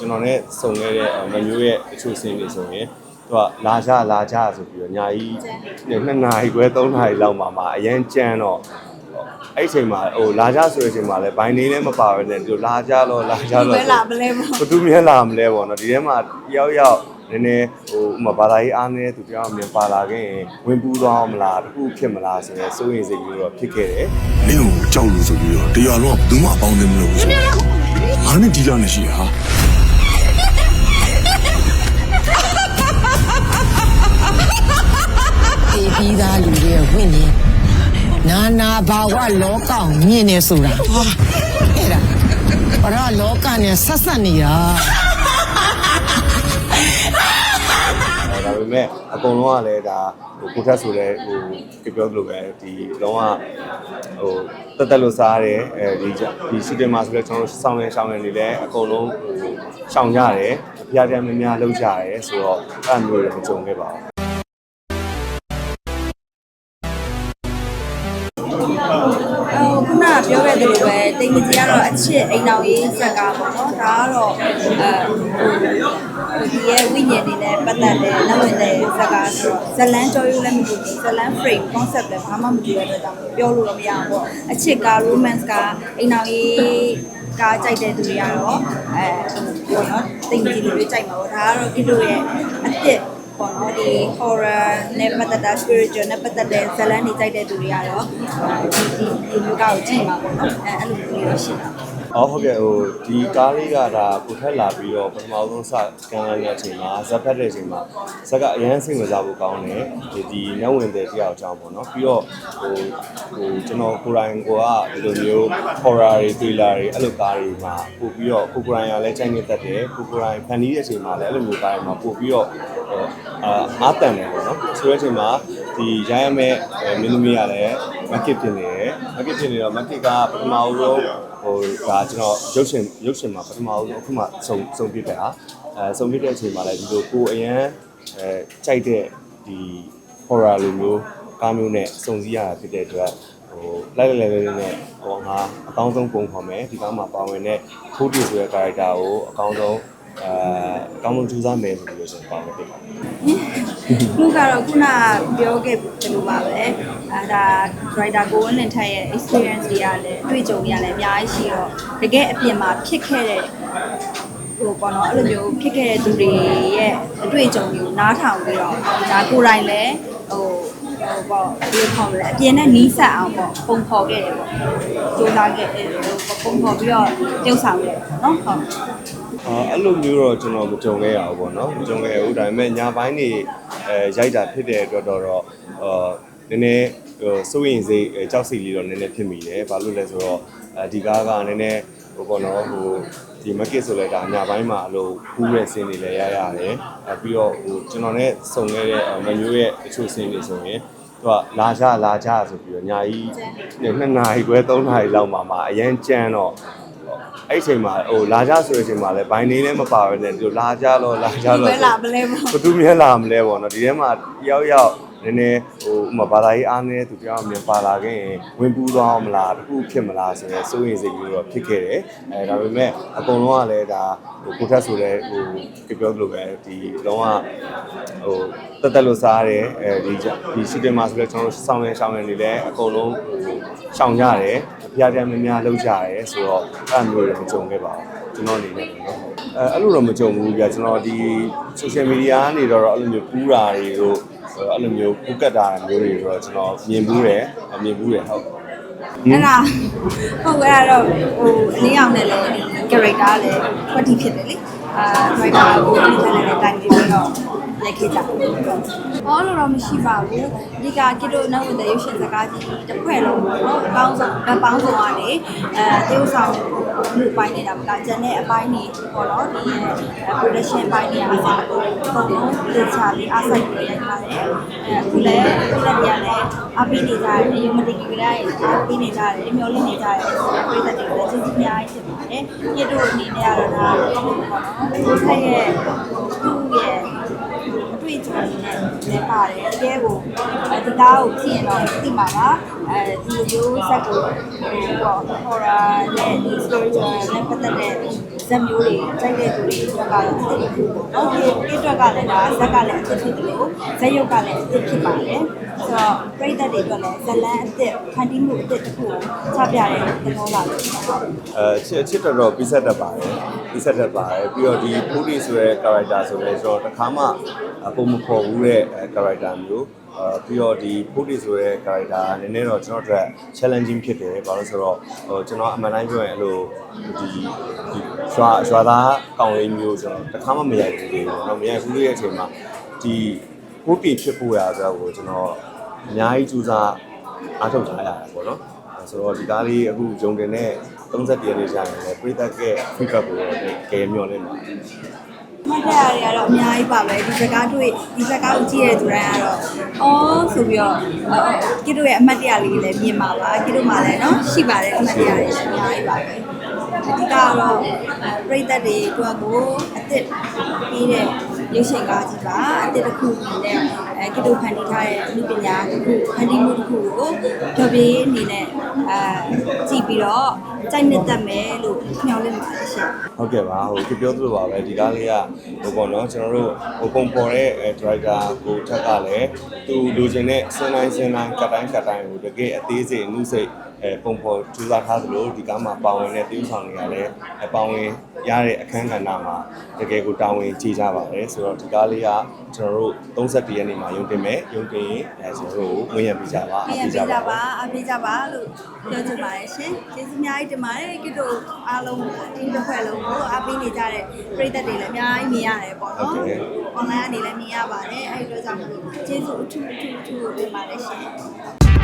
ကျွန်တော်နဲ့စုံခဲ့တဲ့မမျိုးရဲ့အချို့စင်းတွေဆိုရင်သူကလာကြလာကြဆိုပြီးတော့ညာကြီးနှစ်နာရီခွဲ3နာရီလောက်မှမှအရန်ကြမ်းတော့အဲ့အချိန်မှာဟိုလာကြဆိုတဲ့အချိန်မှာလည်းဘိုင်းနေလည်းမပါဘဲနဲ့ဒီလိုလာကြတော့လာကြတော့ဘယ်လာမလဲပေါ့ဘသူမြဲလာမလဲပေါ့နော်ဒီထဲမှာတယောက်ယောက်နည်းနည်းဟိုဥပမာဘာသာရေးအားနည်းသူတယောက်မြင်ပါလာခဲ့ရင်ဝင်ပူးသွားအောင်မလားတခုဖြစ်မလားဆိုရင်စိုးရင်စိတ်ကြီးတော့ဖြစ်ခဲ့တယ်နင့်ကိုကြောက်လို့ဆိုပြီးတော့တရားလုံးကဘယ်သူမှအပေါင်းအသင်းမလုပ်ဘူးဆိုတော့ငါနဲ့ဒီလာနေရှိဟာ ပြီးသားလူတွေရဲ့ဝိညာဉ်နာနာဘာဝလောကကိုမြင်နေဆိုတာဟာအဲ့ဒါဘာရလောကနဲ့ဆက်ဆက်နေတာအဲဒါပေမဲ့အကုန်လုံးကလည်းဒါဟိုကိုထက်ဆိုလဲဟိုကြပြောသလိုပဲဒီလုံးဝဟိုတက်တက်လို့စားရတယ်အဲဒီဒီစီတင်မှာဆိုလဲကျွန်တော်တို့စောင်းရဲရှောင်းရဲနေလဲအကုန်လုံးဟိုရှောင်ကြရတယ်အပြားတမ်းများများလောက်ကြရတယ်ဆိုတော့အဲ့လိုမျိုးတွေမကြုံခဲ့ပါဘူး ခုနကပြောခဲ့သလိုပဲတိမ်မကြီးကတော့အချစ်အိမ်တော်ရေးဇက်ကားပေါ့နော်ဒါကတော့အဲဟိုဒီရဲ့ဝိညာဉ်တွေနဲ့ပတ်သက်တဲ့နောက်ဝင်တဲ့ဇက်ကားဆိုတော့ဇလန်းကြော်ရိုးလည်းမတူဘူးဇလန်း frame concept လည်းဘာမှမတူတဲ့အတွက်ကြောင့်ပြောလို့တော့မရအောင်ပေါ့အချစ်ကား romance ကားအိမ်တော်ရေးကားကြိုက်တဲ့သူတွေကတော့အဲပြောနော်တိမ်မကြီးလိုတွေကြိုက်မှာပေါ့ဒါကတော့ကိတို့ရဲ့အစ်စ် ပေါ့နော်ဒီ horror နဲ့ပတ်သက်တာ spiritual နဲ့ပတ်သက်တဲ့ဇာတ်လမ်းတွေကြိုက်တဲ့သူတွေကတော့ဒီဒီဒီမျိုးကောက်ကြည့်မှာပေါ့နော်အဲအဲ့လိုမျိုးလေးရှိတာ အော်ဟုတ်ကဲ့ဟိုဒီကားလေးကဒါကိုထက်လာပြီးတော့ပထမဆုံးစကန်ရတဲ့အချိန်မှာဇက်ဖက်တဲ့အချိန်မှာဇက်ကအရန်စိတ်ဝင်စားဖို့ကောင်းတယ်ဒီဒီနှဝင်တဲ့တရားအကြောင်းပေါ့နော်ပြီးတော့ဟိုဟိုကျွန်တော်ကိုယ်တိုင်ကိုကဒီလိုမျိုး horror တွေ thriller တွေအဲ့လိုကားတွေမှာပို့ပြီးတော့ကိုကိုယ်တိုင်ကလည်းချိန်နေတတ်တယ်ကိုကိုယ်တိုင်ဖန်တီးတဲ့အချိန်မှာလည်းအဲ့လိုမျိုးကားတွေမှာပို့ပြီးတော့ဟိုအာအားတန်တယ်ပေါ့နော်ဆိုတဲ့အချိန်မှာဒီရိုင်းရမဲ့မင်းသမီးကလည်း market ဖြစ်နေတယ် market ဖြစ်နေတော့ market ကပထမဦးဆုံး ဟိုဒါကျွန်တော်ရုပ်ရှင်ရုပ်ရှင်မှာပထမဦးဆုံးအခုမှစုံစုံပြစ်တယ်ဟာအဲစုံပြစ်တဲ့အချိန်မှာလည်းဒီလိုကိုအရန်အဲကြိုက်တဲ့ဒီ horror လိုမျိုးကားမျိုးနဲ့စုံစည်းရတာဖြစ်တဲ့အတွက်ဟိုလိုက်လိုက်လိုက်လိုက်နဲ့ဟိုငါအကောင်းဆုံးပုံဖော်မယ်ဒီကားမှာပါဝင်တဲ့ဖိုးတီဆိုတဲ့ character ကိုအကောင်းဆုံး အဲအကောင်းဆုံးကြိုးစားမယ်ဆိုပြီးတော့ကျွန်တော်ပါဝင်ဖြစ်ပါတယ်ခုကတော့ခုနပြောခဲ့တယ်လို့ပါပဲအဲဒါ writer ကိုဝင်းလင်ထက်ရဲ့ experience တွေကလည်းအတွေ့အကြုံတွေကလည်းအများကြီးရှိတော့တကယ်အပြင်မှာဖြစ်ခဲ့တဲ့ဟိုပေါ့နော်အဲ့လိုမျိုးဖြစ်ခဲ့တဲ့သူတွေရဲ့အတွေ့အကြုံတွေကိုနားထောင်ပြီးတော့ဒါကိုယ်တိုင်လည်းဟိုဟိုပေါ့ဒီလိုခေါ်မလဲအပြင်နဲ့နီးစပ်အောင်ပေါ့ပုံဖော်ခဲ့တယ်ပေါ့ကြိုးစားခဲ့တယ်ပုံဖော်ပြီးတော့ပြုတ်ဆောင်ခဲ့တယ်ပေါ့နော်ဟုတ် အာအဲ့လိုမျိုးတော့ကျွန်တော်မကြုံခဲ့ရဘူးပေါ့နော်မကြုံခဲ့ဘူးဒါပေမဲ့ညာပိုင်းနေအဲရိုက်တာဖြစ်တဲ့အတွက်တော့တော့အာနည်းနည်းဟိုစိုးရင်စိတ်အဲကြောက်စိတ်လေးတော့နည်းနည်းဖြစ်မိတယ်ဘာလို့လဲဆိုတော့အဲဒီကားကနည်းနည်းဟိုပေါ့နော်ဟိုဒီ market ဆိုလဲဒါညာပိုင်းမှာအလိုကူးတဲ့စင်းတွေလည်းရရတယ်အဲပြီးတော့ဟိုကျွန်တော်နဲ့စုံခဲ့တဲ့မမျိုးရဲ့အချို့စင်းတွေဆိုရင်သူကလာကြလာကြဆိုပြီးတော့ညာကြီးနှစ်နာရီခွဲ3နာရီလောက်မှမှအရန်ကြမ်းတော့ အဲ့အချိန်မှာဟိုလာကြဆိုတဲ့အချိန်မှာလည်းဘိုင်းနေလည်းမပါဘဲနဲ့ဒီလိုလာကြတော့လာကြတော့ဘယ်လာမလဲပေါ့ဘသူမြဲလာမလဲပေါ့နော်ဒီထဲမှာတယောက်ယောက် နည်းနည်းဟိုဥပမာဘာသာရေးအားနည်းသူတယောက်မြင်ပါလာခဲ့ရင်ဝင်ပူးသွားအောင်မလားတခုဖြစ်မလားဆိုရင်စိုးရင်စိတ်ကြီးတော့ဖြစ်ခဲ့တယ်အဲဒါပေမဲ့အကုန်လုံးကလည်းဒါဟိုကိုထက်ဆိုလဲဟိုကြပြောသလိုပဲဒီလုံးဝဟိုတက်တက်လို့စားရတယ်အဲဒီဒီစီတင်မှာဆိုလဲကျွန်တော်တို့စောင်းရဲရှောင်းရဲနေလဲအကုန်လုံးဟိုရှောင်ကြရတယ်အပြားတမ်းများများလောက်ကြရတယ်ဆိုတော့အဲ့လိုမျိုးတွေမကြုံခဲ့ပါဘူးကျွန်တော်အနေနဲ့ပေါ့နော်အဲအဲ့လိုတော့မကြုံဘူးဗျာကျွန်တော်ဒီ social media ကနေတော့အဲ့လိုမျိုးပူးတာတွေတို့ အဲ့လိုမျိုးပူးကတ်တာမျိုးတွေတော့ကျွန်တော်မြင်ဘူးတယ်မြင်ဘူးတယ်ဟုတ်အဲ့ဒါဟုတ်ကဲ့အဲ့တော့ဟိုအလင်းအောင်နဲ့လည်း character လည်းဖွက်တီဖြစ်တယ်လေအာ writer ကိုဒီထဲနဲ့တိုင်ပြီးတော့ ရိုက်ခဲ့ကြတယ်။ဘာလို့တော့မရှိပါဘူး။ဒီကကီတိုနောက်ဝင်တဲ့ရုပ်ရှင်စကားကြီးတစ်ဖွဲ့လုံးပေါ့နော်။အကောင်းဆုံးဗတ်ပေါင်းဆုံးကနေအဲတေးဥဆောင်မှုပိုင်းနေတာမလား။ကျန်တဲ့အပိုင်းတွေပေါ့နော်။ဒီ production ပိုင်းတွေအားလုံးကိုပုံလုံးတေချာလေးအားစိုက်ပြီးရိုက်ထားတယ်။အဲအခုလည်းခုလည်းပြန်လည်းအပိနေကြတယ်။ရုံမတိကကြတဲ့အားပေးနေကြတယ်။မျောလင့်နေကြတယ်။ပြည်သက်တွေလည်းကျေးဇူးအများကြီးတင်ပါတယ်။ပြည့်တို့အနေနဲ့ကတော့ဒါဟုတ်ပါတော့။ဒီထက်ရဲ့သူ့ရဲ့အတွေ့အကြုံတွေနဲ့လည်း ပါတယ်တကယ်ကိုဒီကားကိုကြည့်ရင်တော့သိမှာပါအဲဒီလိုဇက်ကိုဟိုပေါ့ horror နဲ့ story နဲ့ပတ်သက်တဲ့ ဇက်မျိုးတွေကြိုက်တဲ့သူတွေအတွက်ကတော့အစ်စ်တစ်ခုပေါ့နော်ဒီဒီအတွက်ကလည်းဒါဇက်ကလည်းအစ်စ်ဖြစ်တယ်လို့ဇက်ရုပ်ကလည်းအစ်စ်ဖြစ်ပါတယ်ဆိုတော့ပြိသက်တွေအတွက်လည်းဇလန်းအစ်စ်ဖန်တီးမှုအစ်စ်တစ်ခုကိုချပြတဲ့သဘောပါလို့ဆိုတော့အဲချစ်ချစ်တော်တော်ပြီးဆက်တတ်ပါတယ်ပြီးဆက်တတ်ပါတယ်ပြီးတော့ဒီဖူးဒီဆိုတဲ့ character ဆိုလဲကျွန်တော်တစ်ခါမှပုံမခေါ်ဘူးတဲ့ character မျိုးအဲ ပြီးတော့ဒီဖူးဒီဆိုတဲ့ character ကနည်းနည်းတော့ကျွန်တော်တို့ challenging ဖြစ်တယ်ဘာလို့ဆိုတော့ဟိုကျွန်တော်အမှန်တိုင်းပြောရင်အဲ့လိုဒီဒီရွာရွာသားကောင်းလေးမျိုးကျွန်တော်တစ်ခါမှမရိုက်ဘူးလေတော့မရိုက်ဘူးတဲ့အချိန်မှာဒီဖူးတီဖြစ်ဖို့ရဆိုတော့ကျွန်တော်အများကြီးကြိုးစားအားထုတ်ထားရတာပေါ့နော်ဆိုတော့ဒီကားလေးအခုဂျုံတင်နဲ့30ရက်လေးကြာနေတယ်ပြိသက်က feedback ကိုတော့ကဲမျောနေမှာမှတ် တဲ့အားတွေကတော့အများကြီးပါပဲဒီဇကားတွေ့ဒီဇကားကိုကြည့်ရတဲ့သူတိုင်းကတော့အော်ဆိုပြီးတော့ကိတို့ရဲ့အမှတ်တရလေးလည်းမြင်ပါပါကိတို့မှလည်းနော်ရှိပါတယ်အမှတ်တရတွေအများကြီးပါပဲအဓိကတော့ပြိသက်တွေအတွက်ကိုအစ်စ်ပြီးတဲ့ရုပ်ရှင်ကားကြီးပါအစ်စ်တစ်ခုနဲ့ အဲကိတို့ဖန်တီးထားတဲ့အမှုပညာတစ်ခုဖန်တီးမှုတစ်ခုကိုကြော်ပြေးအနေနဲ့အဲကြည့်ပြီးတော့စိုက်နှစ်သက်မယ်လို့ညွှန်လင့်ပါတယ်ရှင်ဟုတ်ကဲ့ပါဟိုပြောသလိုပါပဲဒီကားလေးကဟိုပေါ့နော်ကျွန်တော်တို့ဟိုပုံပေါ်တဲ့ driver ကိုထက်ကလည်းသူလိုချင်တဲ့စင်းတိုင်းစင်းတိုင်းကတ်တိုင်းကတ်တိုင်းကိုတကယ်အသေးစိတ်အမှုစိတ်အဲပုံပေါ်ကြိုးစားထားသလိုဒီကားမှာပါဝင်တဲ့သင်းဆောင်တွေကလည်းအပါဝင်ရတဲ့အခန်းကဏ္ဍမှာတကယ်ကိုတာဝန်ကြီးကြပါတယ်ဆိုတော့ဒီကားလေးကကျွန်တော်တို့31ရက်နေ့မှာရုံတင်မယ်ရုံတင်ရင်အဲကျွန်တော်တို့ဝင်ရပြကြပါပြန်အားပေးပေးကြကြပါပါအပေးကြပါလို့ပြောချင်ပါတယ်ရှင်ကျေးဇူးအများကြီးတင်ပါတယ်ကိတို့အားလုံးတင်းတစ်ခွက်လုံးကိုအားပေးနေကြတဲ့ပရိသတ်တွေလည်းအများကြီးမြင်ရတယ်ပေါ့နော် online ကနေလည်းမြင်ရပါတယ်အဲဒီတော့ကြောင့်မလို့ကျေးဇူးအထူးအထူးအထူးတင်ပါတယ်ရှင်